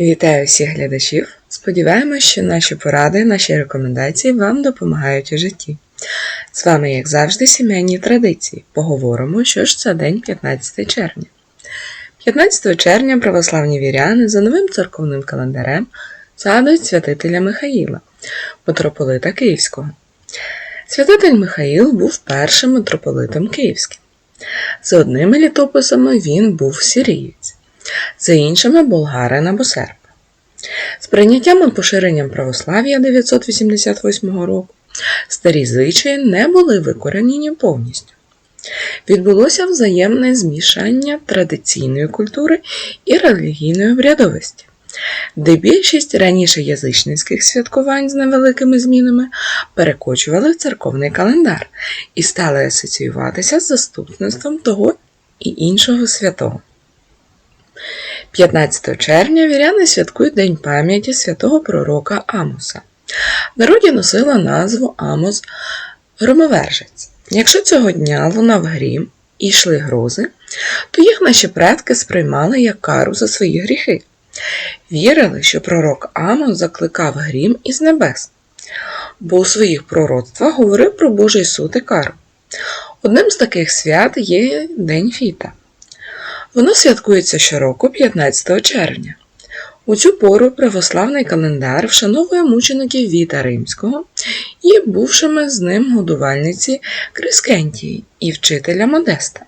Вітаю всіх глядачів! Сподіваємось, що наші поради, наші рекомендації вам допомагають у житті. З вами, як завжди, сімейні традиції. Поговоримо, що ж це день 15 червня. 15 червня православні віряни за новим церковним календарем згадують святителя Михаїла, митрополита Київського. Святитель Михаїл був першим митрополитом Київським. За одними літописами він був сірієць, за іншими болгарин або серб. З прийняттям і поширенням православ'я 988 року старі звичаї не були викоренені повністю. Відбулося взаємне змішання традиційної культури і релігійної обрядовості, де більшість раніше язичницьких святкувань з невеликими змінами перекочували в церковний календар і стали асоціюватися з заступництвом того і іншого святого. 15 червня віряни святкують День пам'яті святого пророка Амоса. Народі носила назву Амос Громовержець. Якщо цього дня лунав грім і йшли грози, то їх наші предки сприймали як кару за свої гріхи. Вірили, що пророк Амос закликав грім із небес, бо у своїх пророцтвах говорив про Божий суд і кару. Одним з таких свят є День Фіта. Воно святкується щороку 15 червня. У цю пору православний календар вшановує мучеників Віта Римського і бувшими з ним годувальниці Крискентії і вчителя Модеста.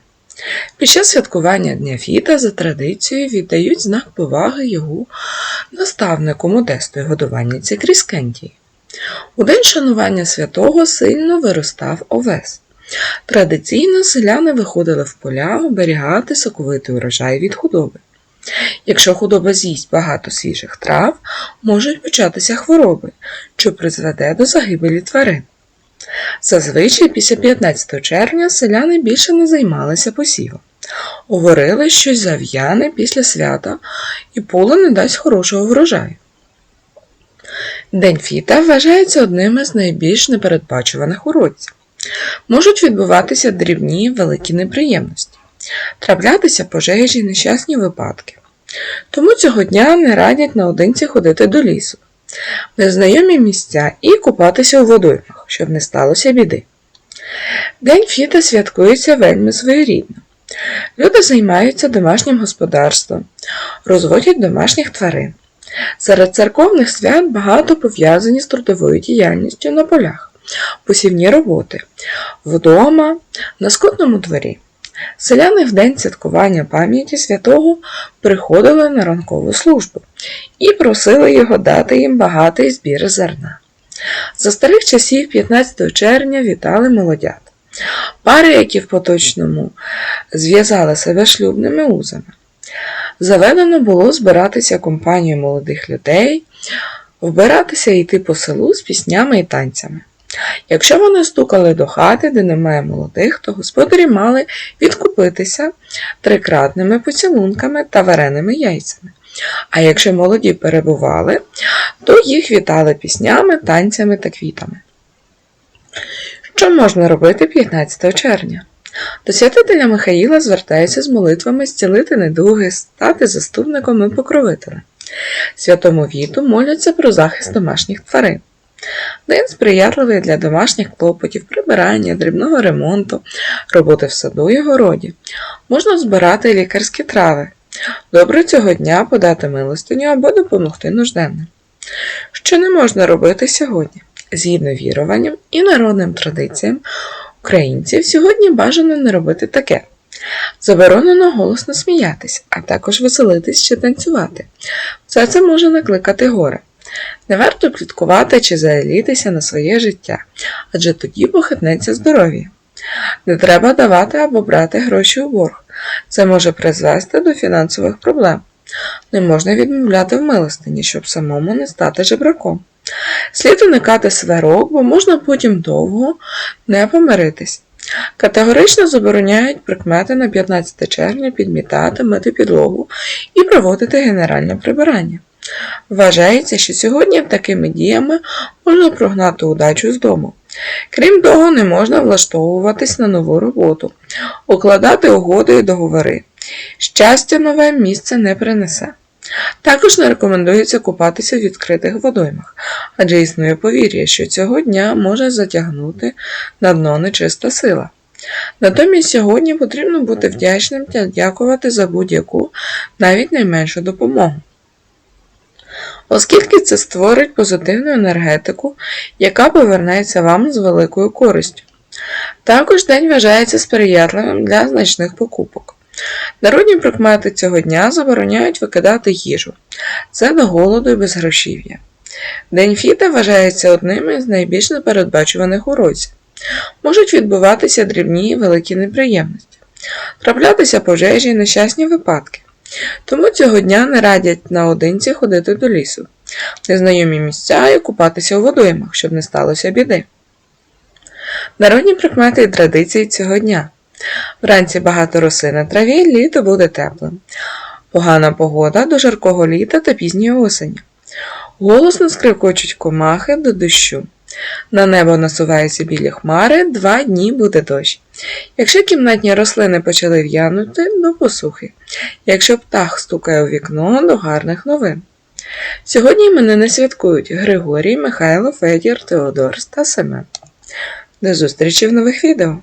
Під час святкування Дня Фіта за традицією віддають знак поваги його наставнику Модесту і годувальниці Кріскентії. У день шанування святого сильно виростав овес. Традиційно селяни виходили в поля оберігати соковитий урожай від худоби. Якщо худоба з'їсть багато свіжих трав, можуть початися хвороби, що призведе до загибелі тварин. Зазвичай після 15 червня селяни більше не займалися посівом. Говорили, що зав'яне після свята і поле не дасть хорошого врожаю. День фіта вважається одним із найбільш непередбачуваних уродців. Можуть відбуватися дрібні великі неприємності, траплятися пожежі, нещасні випадки. Тому цього дня не радять наодинці ходити до лісу, незнайомі місця і купатися у водоймах, щоб не сталося біди. День фіта святкується вельми своєрідно. Люди займаються домашнім господарством, розводять домашніх тварин. Серед церковних свят багато пов'язані з трудовою діяльністю на полях, посівні роботи, вдома, на скотному дворі. Селяни в день святкування пам'яті святого приходили на ранкову службу і просили його дати їм багатий збір зерна. За старих часів 15 червня вітали молодят. Пари, які в поточному зв'язали себе шлюбними узами. Заведено було збиратися компанією молодих людей, вбиратися і йти по селу з піснями і танцями. Якщо вони стукали до хати, де немає молодих, то господарі мали відкупитися трикратними поцілунками та вареними яйцями. А якщо молоді перебували, то їх вітали піснями, танцями та квітами. Що можна робити 15 червня? До святителя Михаїла звертаються з молитвами зцілити недуги, стати заступником і покровителем. Святому Віту моляться про захист домашніх тварин. День сприятливий для домашніх клопотів, прибирання, дрібного ремонту, роботи в саду і городі. Можна збирати лікарські трави. Добре цього дня подати милостиню або допомогти нужденним. Що не можна робити сьогодні? Згідно віруванням і народним традиціям українців, сьогодні бажано не робити таке. Заборонено голосно сміятись, а також веселитись чи танцювати. Все це може накликати горе. Не варто пліткувати чи залітися на своє життя, адже тоді похитнеться здоров'я. Не треба давати або брати гроші у борг. Це може призвести до фінансових проблем. Не можна відмовляти в милостині, щоб самому не стати жебраком. Слід уникати сварок, бо можна потім довго не помиритись. Категорично забороняють прикмети на 15 червня підмітати, мити підлогу і проводити генеральне прибирання. Вважається, що сьогодні такими діями можна прогнати удачу з дому. Крім того, не можна влаштовуватись на нову роботу, укладати угоди і договори. Щастя нове місце не принесе. Також не рекомендується купатися в відкритих водоймах, адже існує повір'я, що цього дня може затягнути на дно нечиста сила. Натомість сьогодні потрібно бути вдячним та дякувати за будь-яку, навіть найменшу допомогу. Оскільки це створить позитивну енергетику, яка повернеться вам з великою користю. Також день вважається сприятливим для значних покупок. Народні прикмети цього дня забороняють викидати їжу. Це до голоду і безгрошів'я. День фіта вважається одним із найбільш непередбачуваних уроків. Можуть відбуватися дрібні і великі неприємності, траплятися пожежі і нещасні випадки. Тому цього дня не радять наодинці ходити до лісу, незнайомі місця і купатися у водоймах, щоб не сталося біди. Народні прикмети і традиції цього дня. Вранці багато роси на траві, літо буде теплим. Погана погода до жаркого літа та пізньої осені. Голосно скрикочуть комахи до дощу. На небо насуваються білі хмари, два дні буде дощ. Якщо кімнатні рослини почали в'янути, до посухи. Якщо птах стукає у вікно, до гарних новин. Сьогодні мене не святкують Григорій, Михайло, Федір, Теодор та Семен. До зустрічі в нових відео!